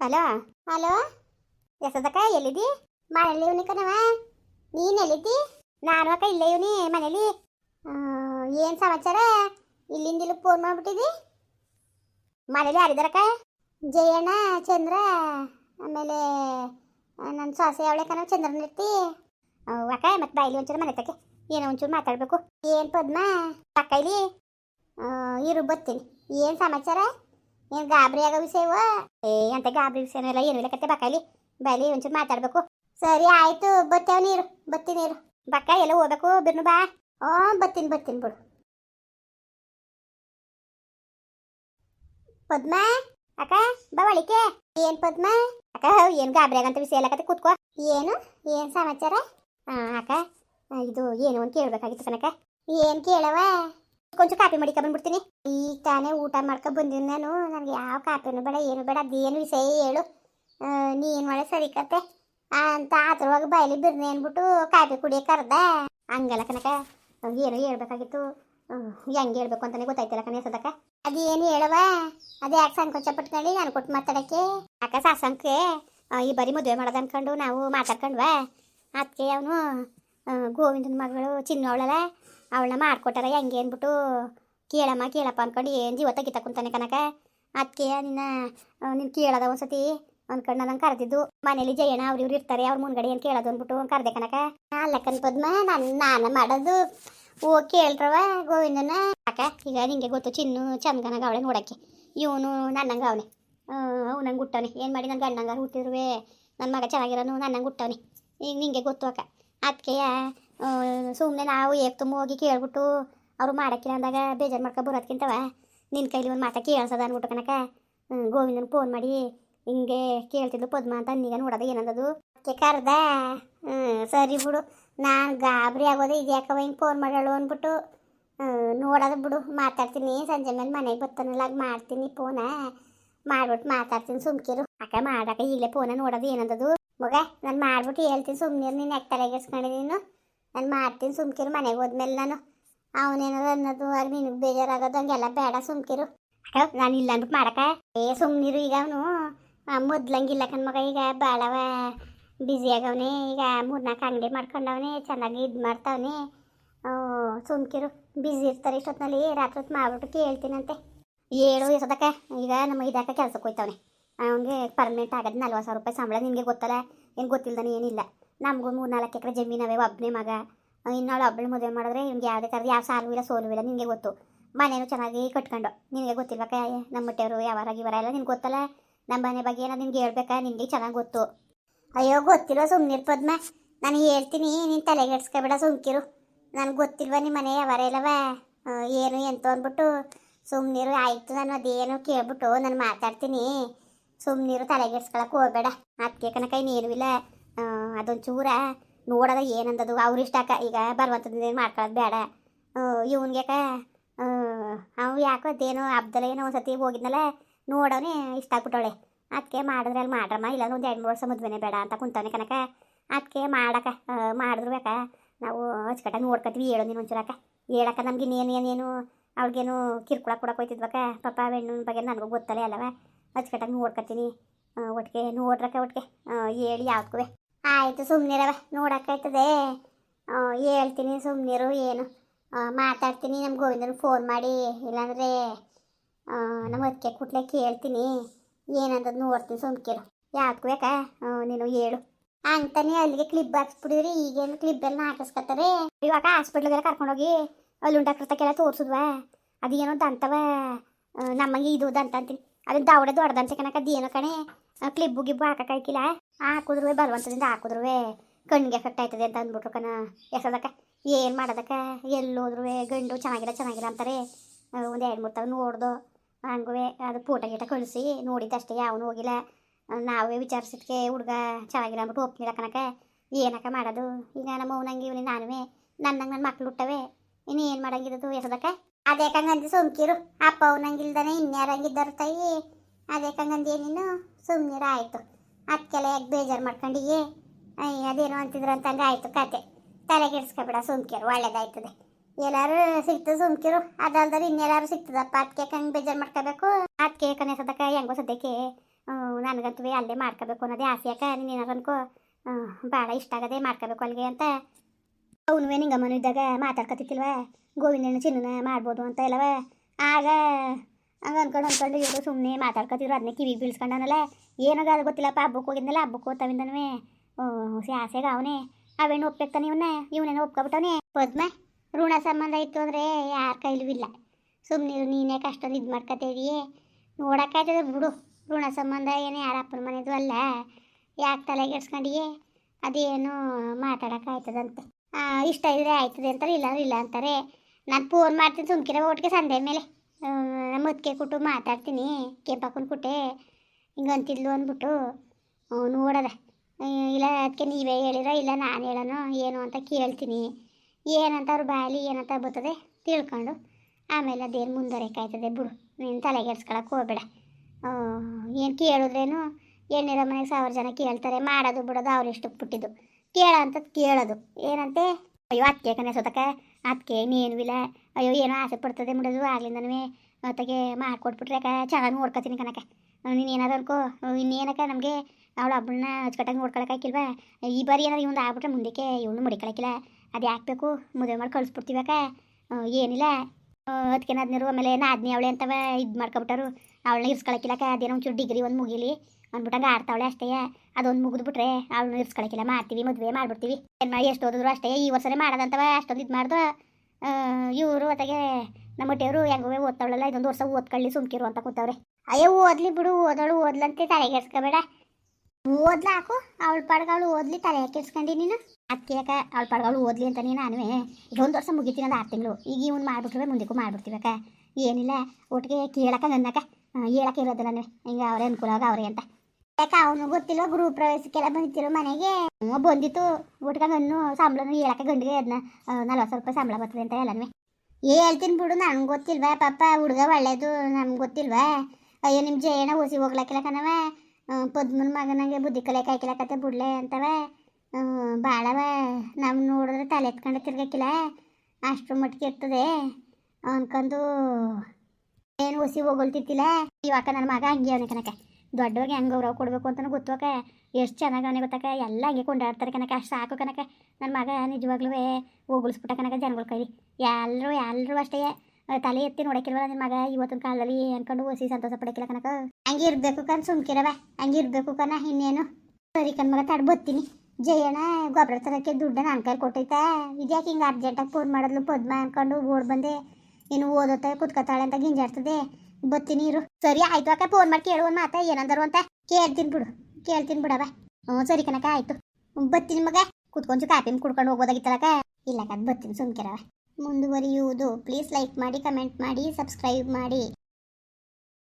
Hello? Hello? ಯಶೋದಕ್ಕ ಎಲ್ಲಿದ್ದಿ ಮನೇಲಿ ಇವನಿ ಕಣವ ನೀನು ಎಲ್ಲಿದ್ದಿ? ನಾನು ಅಕ್ಕ ಇಲ್ಲೇ ಇವನಿ ಮನೇಲಿ. ಏನು ಸಮಾಚಾರ? ಇಲ್ಲಿಂದ ಇಲ್ಲಿ ಫೋನ್ ಮಾಡ್ಬಿಟ್ಟಿದ್ದಿ ಮನೇಲಿ ಯಾರಿದಾರಕ್ಕ ಜಯಣ್ಣ ಚಂದ್ರ ಆಮೇಲೆ ನನ್ನ ಸೊಸೆ ಅವಳೆ ಕಣ ಚಂದ್ರನ ಇರ್ತಿ. ಅಕ್ಕ ಮತ್ತೆ ಬಾಯಿಲಿ ಒಂಚೂರು ಮನೆ ತಕ್ಕೆ ಏನೋ ಒಂಚೂರು ಮಾತಾಡಬೇಕು. ಏನು ಪದ್ಮ? ಅಕ್ಕ ಇಲ್ಲಿ? ಇರು ಬರ್ತೀನಿ. ಏನು ಸಮಾಚಾರ? ಏನು ಗಾಬರಿ ಆಗೋ ವಿಷಯವ? ಏ ಅಂತ ಗಾಬರಿ ವಿಷಯನೂ ಇಲ್ಲ, ಏನು ಇಲ್ಲ ಕತ್ತೆ ಬಕಾಲಿ ಬೈಲಿ ಒಂಚೂರು ಮಾತಾಡಬೇಕು. ಸರಿ, ಆಯ್ತು. ಬತ್ತೇವ ನೀರು, ಬತ್ತಿ ನೀರು. ಬಕ್ಕ ಎಲ್ಲ ಹೋಗ್ಬೇಕು. ಬಿರ್ನು ಬಾ. ಓ, ಬತ್ತೀನಿ ಬತ್ತೀನಿ ಬಿಡು. ಪದ್ಮ? ಅಕ್ಕ, ಬಾ ಒಳಿಕೆ ಏನ್ ಪದ್ಮ? ಅಕ್ಕ, ಏನು ಗಾಬರಿ ಆಗಂತ ವಿಷಯ ಎಲ್ಲ ಕತೆ ಕೂತ್ಕೋ. ಏನು? ಏನ್ ಸಮಾಚಾರ? ಅಕ್ಕ, ಇದು, ಏನು ಅಂತ ಕೇಳ್ಬೇಕಾಗಿತ್ತು ಕನಕ ಏನು ಕೇಳವ? ಕೊಂಚ ಕಾಪಿ ಮಾಡಿ ಬಂದ್ಬಿಡ್ತೀನಿ. ಈಗ ತಾನೇ ಊಟ ಮಾಡ್ಕೊ ಬಂದಿನಿ ನಾನು. ನನಗೆ ಯಾವ ಕಾಪಿನೂ ಬೇಡ, ಏನು ಬೇಡ, ಅದೇನು ವಿಷಯ ಹೇಳು. ನೀ ಏನು ಮಾಡೋ ಸರಿ ಕತೆ. ಅಂತ ಆತರವಾಗಿ ಬಾಯಲ್ಲಿ ಬಿರ್ನಿ ಅಂದ್ಬಿಟ್ಟು ಕಾಫಿ ಕುಡಿಯೋಕೆ ಕರ್ದೆ. ಹಂಗಲ್ಲ ಕನಕ ಏನು ಹೇಳ್ಬೇಕಾಗಿತ್ತು. ಹೆಂಗೆ ಹೇಳ್ಬೇಕು ಅಂತಾನೆ ಗೊತ್ತಾಯ್ತಿಲ್ಲ ಕಣ ಸದಕ ಅದೇನು ಹೇಳವ ಅದು ಯಾಕೆ ಸಂಕೋಚ ಪಟ್ಕೊಂಡು ನಾನು ಕೊಟ್ಟು ಮಾತಾಡಕ್ಕೆ. ಅಕ್ಕ ಸಾಸಂಕೆ? ಈ ಬರೀ ಮದುವೆ ಮಾಡೋದು ಅನ್ಕೊಂಡು ನಾವು ಮಾತಾಡ್ಕೊಂಡ್ವಾ. ಅದಕ್ಕೆ ಅವನು ಗೋವಿಂದನ ಮಗಳು ಚಿನ್ನವಳಲ್ಲ. ಅವಳನ್ನ ಮಾಡ್ಕೊಟ್ಟಾರ, ಹೆಂಗೆ ಅಂದ್ಬಿಟ್ಟು ಕೇಳಮ್ಮ, ಕೇಳಪ್ಪ ಅನ್ಕೊಂಡು ಏನು ಜೀವ ತೆಗಿತಾ ಕುಂತಾನೆ ಕನಕ. ಅದಕ್ಕೆ ನಿನ್ನ ನಿನ್ನ ಕೇಳದ ಒಂದ್ಸತಿ ಅನ್ಕೊಂಡು ನಂಗೆ ಕರೆದಿದ್ದು. ಮನೇಲಿ ಜಯಣ್ಣ ಅವ್ರು ಇವ್ರು ಇರ್ತಾರೆ, ಅವ್ರ ಮುಂದ್ಗಡೆ ಏನು ಕೇಳೋದು ಅಂದ್ಬಿಟ್ಟು ಕರೆದೆ ಕನಕ. ಅಲ್ಲಕ್ಕನ್ ಪದ್ಮ, ನಾನು ನಾನು ಮಾಡೋದು. ಓ, ಕೇಳ್ರವ ಗೋವಿಂದನ. ಅಕ್ಕ, ಈಗ ನಿಂಗೆ ಗೊತ್ತು, ಚಿನ್ನು ಚಂದನಗ ಅವಳೆ ನೋಡಕ್ಕೆ. ಇವನು ನನ್ನಂಗೆ ಅವನೆ. ಅವನಂಗೆ ಹುಟ್ಟವನೆ. ಏನು ಮಾಡಿ ನನ್ನ ಗಂಡಂಗಾರು ಹುಟ್ಟಿರುವೆ? ನನ್ನ ಮಗ ಚೆನ್ನಾಗಿರೋನು ನನ್ನಂಗೆ ಹುಟ್ಟವನೆ. ಈಗ ನಿಂಗೆ ಗೊತ್ತು ಅಕ್ಕ. ಅದಕ್ಕೆ ಸುಮ್ಮನೆ ನಾವು ಏಕ್ ತುಂಬ ಹೋಗಿ ಕೇಳ್ಬಿಟ್ಟು ಅವರು ಮಾಡಕ್ಕಿಲ್ಲ ಅಂದಾಗ ಬೇಜಾರು ಮಾಡ್ಕೊ ಬರೋದ್ಕಿಂತವ. ನಿನ್ನ ಕೈಲಿ ಒಂದು ಮಾತಾ ಕೇಳ್ಸದ ಅನ್ಬಿಟ್ಟು ಕನಕ ಗೋವಿಂದನ ಫೋನ್ ಮಾಡಿ ಹಿಂಗೆ ಕೇಳ್ತಿದ್ಲು ಪದ್ಮ ಅಂತ ನೀಗ ನೋಡೋದು ಏನಂದದು. ಅದಕ್ಕೆ ಕರ್ದ ಸರಿ ಬಿಡು, ನಾನು ಗಾಬರಿ ಆಗೋದೆ ಇದ್ಯಾಕವ ಹಿಂಗೆ ಫೋನ್ ಮಾಡೋಳು ಅಂದ್ಬಿಟ್ಟು ನೋಡೋದು ಬಿಡು, ಮಾತಾಡ್ತೀನಿ, ಸಂಜೆ ಮೇಲೆ ಮನೆಗೆ ಬರ್ತಾನಲ್ಲ ಮಾಡ್ತೀನಿ ಫೋನ ಮಾಡ್ಬಿಟ್ಟು ಮಾತಾಡ್ತೀನಿ ಸುಮ್ಕಿರು. ಅಕ್ಕ ಮಾಡಕ್ಕ ಈಗಲೇ ಫೋನ ನೋಡೋದು ಏನಂದದು. ಮಗ, ನಾನು ಮಾಡ್ಬಿಟ್ಟು ಹೇಳ್ತೀನಿ ಸುಮ್ಮನೆ ನೀನು ಯಾಕೆ ತಲೆಗೆಡ್ಸ್ಕೊಂಡೆ ನೀನು. ನಾನು ಮಾಡ್ತೀನಿ ಸುಮ್ಕಿರು ಮನೆಗೆ ಹೋದ್ಮೇಲೆ ನಾನು. ಅವನೇನಾರ ಅನ್ನೋದು ಆಗ ನಿನಗೆ ಬೇಜಾರಾಗೋದು ಹಂಗೆಲ್ಲ ಬೇಡ ಸುಮ್ಕಿರು. ನಾನು ಇಲ್ಲ ಅಂದ್ಬಿಟ್ಟು ಮಾಡಕ ಏ ಸುಮ್ಮನಿರು ಈಗ ಅವನು. ಮೊದ್ಲಂಗಿಲ್ಲ ಕಣ್ ಮಗ, ಈಗ ಭಾಳವ ಬ್ಯುಸಿ ಆಗವನೆ. ಈಗ ಮೂರ್ನಾಲ್ಕು ಅಂಗಡಿ ಮಾಡ್ಕೊಂಡವನೆ, ಚೆನ್ನಾಗಿ ಇದು ಮಾಡ್ತಾವನೆ. ಸುಮ್ಕಿರು. ಬ್ಯುಸಿ ಇರ್ತಾರೆ ಇಷ್ಟೊತ್ತಿನಲ್ಲಿ ರಾತ್ರಿ ಹೊತ್ತು ಮಾಡ್ಬಿಟ್ಟು ಕೇಳ್ತೀನಂತೆ. ಏಳು ಎಸದಕ್ಕ ಈಗ ನಮ್ಮ ಇದಕ್ಕೆ ಕೆಲಸಕ್ಕೆ ಹೋಯ್ತವನೆ. ಅವನಿಗೆ ಪರ್ಮನೆಂಟ್ ಆಗೋದು ನಲ್ವತ್ತು ಸಾವಿರ ರೂಪಾಯಿ ಸಂಬಳ ನಿನಗೆ ಗೊತ್ತಲ್ಲ? ಏನು ಗೊತ್ತಿಲ್ಲದಾನೆ ಏನಿಲ್ಲ. ನಮಗೂ ಮೂರು ನಾಲ್ಕು ಎಕರೆ ಜಮೀನವೆ ಒಬ್ಬನೇ ಮಗ. ಇನ್ನೊಳು ಒಬ್ಬಳು ಮದುವೆ ಮಾಡಿದ್ರೆ ನಿಮ್ಗೆ ಯಾವುದೇ ಥರದ ಯಾವ ಸಾಲು ಇಲ್ಲ ಸೋಲು ಇಲ್ಲ, ನಿನಗೆ ಗೊತ್ತು. ಮನೇನು ಚೆನ್ನಾಗಿ ಕಟ್ಕೊಂಡು. ನಿನಗೆ ಗೊತ್ತಿಲ್ವಕ್ಕ ನಮ್ಮ ಮುಟ್ಟೆಯವರು ಯಾವಾರ ಇವರ ಎಲ್ಲ? ನಿನ್ಗೆ ಗೊತ್ತಲ್ಲ? ನಮ್ಮ ಮನೆ ಬಗ್ಗೆ ಏನೋ ನಿನ್ಗೆ ಹೇಳ್ಬೇಕಾ? ನಿನಗೆ ಚೆನ್ನಾಗಿ ಗೊತ್ತು. ಅಯ್ಯೋ, ಗೊತ್ತಿಲ್ವ ಸುಮ್ಮನಿರ್ ಪದ್ಮ? ನಾನು ಹೇಳ್ತೀನಿ, ನೀನು ತಲೆಗೆಡ್ಸ್ಕೊಬೇಡ ಸುಮ್ಕಿರು. ನನಗೆ ಗೊತ್ತಿಲ್ವ ನಿಮ್ಮ ಮನೆ ಯಾವಾರ ಇಲ್ಲವ? ಏನು ಎಂತ ಅಂದ್ಬಿಟ್ಟು ಸುಮ್ಮನಿರು ಆಯಿತು, ನಾನು ಅದೇನು ಕೇಳ್ಬಿಟ್ಟು ನಾನು ಮಾತಾಡ್ತೀನಿ. ಸುಮ್ಮನಿರು ತಲೆಗೆಡ್ಸ್ಕೊಳಕ್ಕೆ ಹೋಗ್ಬೇಡ. ಅದಕ್ಕೆ ಕನಕ ಇನ್ನೇನು ಇಲ್ಲ. ಅದೊಂದು ಚೂರ ನೋಡೋದ ಏನಂದದು. ಅವ್ರು ಇಷ್ಟಕ್ಕ ಈಗ ಬರುವಂಥದ್ದು ಮಾಡ್ಕೊಳ್ಳೋದು ಬೇಡ. ಇವನ್ಗ್ಯಾಕ ಅವು ಯಾಕೋ ಅದೇನೋ ಹಬ್ದಲ್ಲ ಏನೋ ಒಂದ್ಸತಿ ಹೋಗಿದ್ನಲ್ಲ ನೋಡೋನೇ ಇಷ್ಟ ಆಗ್ಬಿಟ್ಟವಳೆ. ಅದಕ್ಕೆ ಮಾಡಿದ್ರೆ ಅಲ್ಲಿ ಮಾಡ್ರಮ್ಮ ಇಲ್ಲ ಒಂದು ಎರಡು ಮೂರು ವರ್ಷ ಬೇಡ ಅಂತ ಕುಂತವನೆ ಕನಕ. ಅದಕ್ಕೆ ಮಾಡಕ ಮಾಡಿದ್ರು ಬೇಕ ನಾವು ಅಚ್ಚುಕಟ್ಟಾಗಿ ನೋಡ್ಕೊತೀವಿ, ಹೇಳೋ ನೀನು ಒಂಚೂರಕ್ಕ ಹೇಳಕ್ಕ ನಮ್ಗೆ ಇನ್ನೇನು ಏನೇನು ಅವ್ಳಿಗೇನು ಕಿರ್ಕುಳ ಕೊಡಕ್ಕೆ ಹೋಯ್ತಿದ್ವಕ್ಕ ಪಾಪ ಹೆಣ್ಣಿನ ಬಗ್ಗೆ ನನಗೂ ಗೊತ್ತಲ್ಲ ಅಲ್ಲವ. ಅಚ್ಚುಕಟ್ಟಾಗಿ ನೋಡ್ಕೊತೀನಿ. ಒಟ್ಟಿಗೆ ನೋಡ್ರಕ್ಕ ಒಟ್ಟಿಗೆ ಹೇಳಿ ಯಾವ್ದಕ್ಕೂ ಆಯಿತು ಸುಮ್ಮನಿರವ ನೋಡೋಕ್ಕಾಯ್ತದೆ. ಹೇಳ್ತೀನಿ ಸುಮ್ಮನಿರು ಏನು. ಮಾತಾಡ್ತೀನಿ ನಮ್ಮ ಗೋವಿಂದನ ಫೋನ್ ಮಾಡಿ. ಇಲ್ಲಾಂದರೆ ನಮ್ಮ ಅದಕ್ಕೆ ಕುಟ್ಲೆ ಕೇಳ್ತೀನಿ. ಏನಂತ ನೋಡ್ತೀನಿ, ಸುಮ್ಕಿರು. ಯಾಕೆ ಬೇಕಾ? ನೀನು ಹೇಳು. ಅಂತಾನೆ ಅಲ್ಲಿಗೆ ಕ್ಲಿಪ್ ಹಾಕ್ಸ್ಬಿಡಿದ್ರಿ, ಈಗೇನು ಕ್ಲಿಪ್ ಎಲ್ಲ ಹಾಕಿಸ್ಕೊತಾರೆ ಇವಾಗ ಹಾಸ್ಪಿಟ್ಲಿಗೆಲ್ಲ ಕರ್ಕೊಂಡೋಗಿ ಅಲ್ಲಿ ಉಂಡಾಕೃತಕ್ಕೆಲ್ಲ ತೋರಿಸಿದ್ವಾ? ಅದೇನೋ ದಂತವ ನಮ್ಮಂಗೆ ಇದು ದಂತ ಅಂತೀನಿ. ಅದನ್ನ ದಾವಡೆ ದೊಡ್ಡದಂತೆ ಕಣಕ್ಕೆ, ಅದೇನೋ ಕಣೆ. ಕ್ಲಿಬ್ಬು ಗಿಬ್ಬು ಹಾಕಕ್ಕಾಯ್ಕಿಲ್ಲ ಹಾಕಿದ್ರು ಬಲವಂತದಿಂದ ಹಾಕಿದ್ರು ಕಣ್ಣಿಗೆ ಎಫೆಕ್ಟ್ ಆಯ್ತದೆ ಅಂತ ಅಂದ್ಬಿಟ್ರು ಕಣ. ಎಸದಕ್ಕ ಏನು ಮಾಡೋದಕ್ಕ? ಎಲ್ಲೋದ್ರು ಗಂಡು ಚೆನ್ನಾಗಿಲ್ಲ ಚೆನ್ನಾಗಿಲ್ಲ ಅಂತಾರೆ. ಒಂದು ಎರಡು ಮೂರು ತರ ನೋಡ್ದು. ಹಂಗುವೆ, ಅದು ಫೋಟೋ ಗೀಟ ಕಳಿಸಿ ನೋಡಿದ್ದಷ್ಟೇ ಯಾವನು ಹೋಗಿಲ್ಲ. ನಾವೇ ವಿಚಾರಿಸಿದ್ಕೆ ಹುಡುಗ ಚೆನ್ನಾಗಿಲ್ಲ ಅಂದ್ಬಿಟ್ಟು ಒಪ್ನಿಲ್ಲ ಕಣಕ ಏನಕ್ಕ ಮಾಡೋದು? ಈಗ ನಮ್ಮ ಅವನಂಗೆ ಇವನಿ ನಾನುವೆ, ನನ್ನಂಗೆ ನನ್ನ ಮಕ್ಳು ಹುಟ್ಟವೆ. ಇನ್ನು ಏನು ಮಾಡಂಗಿದ್ದು? ಎಸದಕ್ಕ ಅದೇ ಕಂಗಂದಿ ಸುಮ್ಕಿರು. ಅಪ್ಪ ಅವನಂಗಿಲ್ದಾನೆ ಇನ್ಯಾರಂಗಿದ್ದಾರ ತಾಯಿ? ಅದೇ ಕಂಗಂದಿ ನೀನು ಸುಮ್ಮನಿರ ಆಯಿತು ಅದಕ್ಕೆಲ್ಲ ಯಾಕೆ ಬೇಜಾರು ಮಾಡ್ಕೊಂಡಿಯೇ ಅಯ್ಯ, ಅದೇನೋ ಅಂತಿದ್ರು ಅಂತಂದ್ರೆ ಆಯಿತು, ಕತೆ. ತಲೆಗೆಡ್ಸ್ಕೊಬೇಡ ಸುಮ್ಕಿರು, ಒಳ್ಳೇದಾಯ್ತದೆ. ಎಲ್ಲರೂ ಸಿಕ್ತು ಸುಮ್ಕಿರು ಅದಲ್ದ್ರೆ ಇನ್ನೆಲ್ಲಾರು ಸಿಗ್ತದಪ್ಪ ಅದಕ್ಕೆ ಹಂಗೆ ಬೇಜಾರು ಮಾಡ್ಕೋಬೇಕು? ಅದಕ್ಕೆ ಕನೆ ಸದಕ್ಕೆ ಹೆಂಗೋ ಸದ್ಯಕ್ಕೆ? ನನಗಂತೂ ಅಲ್ಲೇ ಮಾಡ್ಕೋಬೇಕು ಅನ್ನೋದೇ ಆಸೆ ಯಾಕೆ? ಏನಾರು ಅನ್ಕೋ. ಭಾಳ ಇಷ್ಟ ಆಗದೆ ಮಾಡ್ಕೋಬೇಕು ಅಲ್ಲಿಗೆ ಅಂತ. ಅವನು ನಿಂಗಮ್ಮನ ಇದ್ದಾಗ ಮಾತಾಡ್ಕೊತಿತ್ತಿಲ್ವ ಗೋವಿಂದಣ್ಣ ಚಿನ್ನನ ಮಾಡ್ಬೋದು ಅಂತ ಇಲ್ಲವ ಆಗ ಹಂಗೆ ಅನ್ಕೊಂಡು ಅನ್ಕೊಂಡು ಇವರು ಸುಮ್ಮನೆ ಮಾತಾಡ್ಕೊತಿದ್ರು. ಅದನ್ನೇ ಕಿವಿಗೆ ಬೀಳ್ಸ್ಕೊಂಡನಲ್ಲ. ಏನಾಗ ಅದು ಗೊತ್ತಿಲ್ಲಪ್ಪ ಹಬ್ಬಕ್ಕೆ ಹೋಗಿದ್ನಲ್ಲ, ಹಬ್ಬಕ್ಕೆ ಹೋಗ್ತಾವಿಂದನವೇ. ಹುಸಿ ಆಸೆಗೆ ಅವನೇ. ಅವೇನು ಒಪ್ಪಿಕ್ತಾನೆ ಇವನ್ನ ಇವನೇನೋ ಒಪ್ಕೊಬಿಟ್ಟವನೇ. ಪದ್ಮ, ಋಣ ಸಂಬಂಧ ಇತ್ತು ಅಂದರೆ ಯಾರ ಕೈಲೂ ಇಲ್ಲ. ಸುಮ್ಮನೆ ನೀನೇ ಕಷ್ಟೊಂದು ಇದು ಮಾಡ್ಕೊತಿದೀಯೇ ನೋಡೋಕ್ಕಾಯ್ತದೆ ಬಿಡು. ಋಣ ಸಂಬಂಧ ಏನು ಯಾರ ಅಪ್ಪನ ಮನೆದು ಅಲ್ಲ. ಯಾಕೆ ತಲೆಗೆಡ್ಸ್ಕೊಂಡಿಯೇ ಅದೇನು ಮಾತಾಡೋಕ್ಕಾಯ್ತದಂತೆ ಇಷ್ಟ ಇದ್ರೆ ಆಯ್ತದೆ ಅಂತಾರೆ ಇಲ್ಲ ಇಲ್ಲ ಅಂತಾರೆ. ನಾನು ಫೋನ್ ಮಾಡ್ತೀನಿ, ಸುಮ್ಕಿರೋ ಒಟ್ಟಿಗೆ ಸಂಡೆ ಮೇಲೆ. ನಮ್ಮ ಅದಕ್ಕೆ ಕೊಟ್ಟು ಮಾತಾಡ್ತೀನಿ. ಕೆಂಪಾಕೊಂಡು ಕುಟ್ಟೆ ಹಿಂಗೆ ಅಂತಿದ್ಲು ಅಂದ್ಬಿಟ್ಟು ನೋಡದ ಇಲ್ಲ ಅದಕ್ಕೆ ನೀವೇ ಹೇಳಿರ, ಇಲ್ಲ ನಾನು ಹೇಳೋನು ಏನು ಅಂತ ಕೇಳ್ತೀನಿ. ಏನಂತ ಅವ್ರ ಬಾಯಲ್ಲಿ ಏನಂತ ಬರ್ತದೆ ತಿಳ್ಕೊಂಡು ಆಮೇಲೆ ಅದೇನು ಮುಂದುವರೆಕಾಯ್ತದೆ ಬಿಡು. ನೀನು ತಲೆಗೆಡ್ಸ್ಕೊಳಕ್ಕೆ ಹೋಗ್ಬೇಡ. ಏನು ಕೇಳಿದ್ರೇನು? ಎಣ್ಣಿರೋ ಮನೆಗೆ ಸಾವಿರ ಜನ ಕೇಳ್ತಾರೆ. ಮಾಡೋದು ಬಿಡೋದು ಅವ್ರು ಇಷ್ಟಕ್ಕೆ ಪುಟ್ಟಿದ್ದು ಕೇಳೋ ಅಂತದ್ದು ಕೇಳೋದು. ಏನಂತೆ? ಅಯ್ಯೋ ಅದಕ್ಕೆ. ಕನೆ ಸೊತಕ ಇನ್ನೇನು ಇಲ್ಲ. ಅಯ್ಯೋ, ಏನೋ ಆಸೆ ಪಡ್ತದೆ ಬಿಡೋದು, ಆಗ್ಲಿಂದನೂ ಅತ್ತಗೆ ಮಾಡಿಕೊಟ್ಬಿಟ್ರೆ ಅಕ್ಕ, ಚೆನ್ನಾಗಿ ನೋಡ್ಕೊತೀನಿ ಕನಕ ನೀನು ಏನಾದ್ರು ಅನ್ಕೋ. ಇನ್ನೇನಕ್ಕ ನಮಗೆ? ಅವಳು ಹಬ್ಬಳನ್ನ ಅಚ್ಚುಕಟ್ಟಾಗಿ ನೋಡ್ಕೊಳಕ್ಕಾಗಿಲ್ವಾ ಈ ಬಾರಿ ಏನಾದ್ರು ಇವಂದು ಆಗ್ಬಿಟ್ರೆ ಮುಂದಕ್ಕೆ ಇವನು ಮುಡಿಕೊಳಕಿಲ್ಲ. ಅದು ಯಾಕೆ ಬೇಕು? ಮದುವೆ ಮಾಡಿ ಕಳಿಸ್ಬಿಡ್ತೀವಕ್ಕ ಏನಿಲ್ಲ. ಅದಕ್ಕೆ ನಾದ್ನೀರು ಆಮೇಲೆ ನಾದ್ನಿ ಅವಳೆ ಅಂತವ ಇದು ಮಾಡ್ಕೊಬಿಟ್ಟರು. ಅವಳನ್ನ ಇರ್ಸ್ಕೊಳಕಿಲ್ಲಕ್ಕ ಅದೇನೋ ಒಂಚೂರು ಡಿಗ್ರಿ ಒಂದು ಮುಗಿಲಿ. ಅಂದ್ಬಿಟ್ಟಂಗೆ ಆಡ್ತಾವಳೆ ಅಷ್ಟೇ. ಅದೊಂದು ಮುಗಿದ್ಬಿಟ್ರೆ ಅವಳನ್ನ ಇರ್ಸ್ಕೊಳಕಿಲ್ಲ. ಮಾಡ್ತೀವಿ, ಮದುವೆ ಮಾಡ್ಬಿಡ್ತೀವಿ. ಏನು ಮಾಡಿ ಎಷ್ಟು ಓದಿದ್ರು ಅಷ್ಟೇ. ಈ ವರ್ಷನೇ ಮಾಡೋದಂತವ, ಅಷ್ಟೊಂದು ಇದು ಮಾಡ್ದು ಇವರು ಅತ್ತಾಗೆ ನಮ್ಮ ಹೊಟ್ಟೆಯವರು ಹೆಂಗವೇ ಓದ್ತಾಳಲ್ಲ ಇದೊಂದು ವರ್ಷ ಓದ್ಕೊಳ್ಳಿ ಸುಮ್ಕಿರು ಅಂತ ಕೂತವ್ರೆ. ಅಯ್ಯೋ, ಓದ್ಲಿ ಬಿಡು, ಓದೋಳು, ಓದ್ಲಂತೆ ತಲೆಗೆಡ್ಸ್ಕೊಬೇಡ ಓದ್ಲ ಹಾಕು, ಅವಳ ಪಾಡ್ಗಳು ಓದ್ಲಿ ತಲೆ ಕೆಡ್ಸ್ಕೊಂಡಿ ನೀನು. ಅದಕ್ಕೆ ಯಾಕೆ ಅವಳ ಪಾಡ್ಗಳು ಓದ್ಲಿ ಅಂತ ನೀನು ನಾನು ಇದೊಂದು ವರ್ಷ ಮುಗಿತೀನಿ ಅದು ಆರು ತಿಂಗಳು. ಈಗ ಇವ್ನು ಮಾಡ್ಬಿಟ್ರೆ ಮುಂದಕ್ಕೂ ಮಾಡ್ಬಿಡ್ತೀವಕ್ಕ. ಏನಿಲ್ಲ, ಒಟ್ಟಿಗೆ ಕೇಳಕ್ಕ ನನ್ನಕ್ಕ ಹೇಳಕ್ಕೆ ಇರೋದಿಲ್ಲ ಹಿಂಗೆ ಅವರೇ ಅನುಕೂಲ ಆಗ ಅವರೇ ಅಂತ. ಯಾಕೆ ಅವನು ಗೊತ್ತಿಲ್ಲ ಗೃಹ ಪ್ರವೇಶಕ್ಕೆಲ್ಲ ಬಂದಿತ್ತಿರೋ ಮನೆಗೆ? ಬಂದಿತ್ತು. ಒಟ್ಟಿಗೆ ಅನ್ನು ಸಂಬಳನು ಹೇಳಕ್ಕೆ ಗಂಡಿಗೆ ಅದನ್ನ ನಲ್ವತ್ತು ರೂಪಾಯಿ ಸಂಬಳ ಬರ್ತದೆ ಅಂತ ಎಲ್ಲನೂ ಹೇಳ್ತೀನಿ ಬಿಡು ನನಗೆ ಗೊತ್ತಿಲ್ವಾ? ಪಾಪ ಹುಡುಗ ಒಳ್ಳೇದು, ನಮ್ಗೆ ಗೊತ್ತಿಲ್ವಾ? ಅಯ್ಯೋ ನಿಮ್ಮ ಜಯನ ಓಸಿ ಹೋಗ್ಲಕ್ಕಿಲ್ಲ ಕಣವ ಪದ್ಮನ ಮಗನಿಗೆ ಬುದ್ಧಿ ಕಲೆ ಕಾಯ್ಕಿಲಕತ್ತೆ ಬಿಡ್ಲೆ ಅಂತವ ಭಾಳವ ನಾವು ನೋಡಿದ್ರೆ ತಲೆ ಎತ್ಕೊಂಡು ತಿರ್ಗಕ್ಕಿಲ್ಲ ಅಷ್ಟು ಮಟ್ಟಿಗೆ ಇರ್ತದೆ. ಅನ್ಕೊಂಡು ಏನು ಒಸಿ ಹೋಗೋಲ್ತಿತ್ತಿಲ್ಲ? ಇವಾಗ ನನ್ನ ಮಗ ಹಂಗೆ ಅವನೇ ದೊಡ್ಡವ್ರಿಗೆ ಹೆಂಗೆ ಗೌರವ ಕೊಡಬೇಕು ಅಂತಲೂ ಗೊತ್ತಾಕ ಎಷ್ಟು ಚೆನ್ನಾಗಿ ಅವನಿಗೆ ಗೊತ್ತಕ? ಎಲ್ಲ ಹಂಗೆ ಕೊಂಡಾಡ್ತಾರೆ ಕನಕ ಅಷ್ಟು ಸಾಕು ಕನಕ ನನ್ನ ಮಗ ನಿಜವಾಗ್ಲೂ ಹೋಗಲ್ಸ್ಬಿಟ್ಟ ಕನಕ ಜನಗಳ ಕೈಲಿ. ಎಲ್ಲರೂ ಎಲ್ಲರೂ ಅಷ್ಟೇ. ತಲೆ ಎತ್ತಿ ನೋಡಕ್ಕಿಲ್ವಲ್ಲ ನಿನ್ನ ಮಗ? ಇವತ್ತಿನ ಕಾಲದಲ್ಲಿ ಅನ್ಕೊಂಡು ಒಸಿ ಸಂತೋಷ ಪಡಕಿಲ್ಲ ಕನಕ ಹಂಗೆ ಇರಬೇಕು ಕನ್ ಸುಮ್ಕಿರವ ಹಂಗೆ ಇರಬೇಕು ಕನ ಇನ್ನೇನು. ಸರಿ ಕನ್ ಮಗ, ತಡ್ ಬತ್ತೀನಿ. ಜಯಣ್ಣ ಗೊಬ್ಬರ ತರಕ್ಕೆ ದುಡ್ಡು ನನ್ನ ಕೈಲಿ ಕೊಟ್ಟೈತೆ. ಇದ್ಯಾಕೆ ಹಿಂಗೆ ಅರ್ಜೆಂಟಾಗಿ ಫೋನ್ ಮಾಡಿದ್ಲು ಪದ್ಮ ಅನ್ಕೊಂಡು ಓಡ್ ಬಂದೆ. ಇನ್ನು ಓದೋತ ಕುತ್ಕತಾಳೆ ಅಂತ ಗಿಂಜಾಡ್ತದೆ. ಬತ್ತೀನಿ ಇರು. ಸರಿ, ಆಯ್ತು ಅಕ್ಕ ಫೋನ್ ಮಾಡಿ ಕೇಳು, ಒಂದು ಮಾತಾ, ಏನಂದರು ಅಂತ. ಕೇಳ್ತೀನಿ ಬಿಡು, ಕೇಳ್ತೀನಿ ಬಿಡವ ಹ್ಞೂ, ಸರಿ ಕನಕ ಆಯ್ತು. ಬತ್ತೀನಿ ಮಗ. ಕುತ್ಕೊಂಡು ಕಾಪಿ ಕುಡ್ಕೊಂಡು ಹೋಗೋದಾಗಿತ್ತಲಕ ಇಲ್ಲ ಕದ್ ಬತ್ತೀನಿ ಸುಮ್ಕಿರವ ಮುಂದುವರಿಯುವುದು. ಪ್ಲೀಸ್ ಲೈಕ್ ಮಾಡಿ ಕಮೆಂಟ್ ಮಾಡಿ ಸಬ್ಸ್ಕ್ರೈಬ್ ಮಾಡಿ.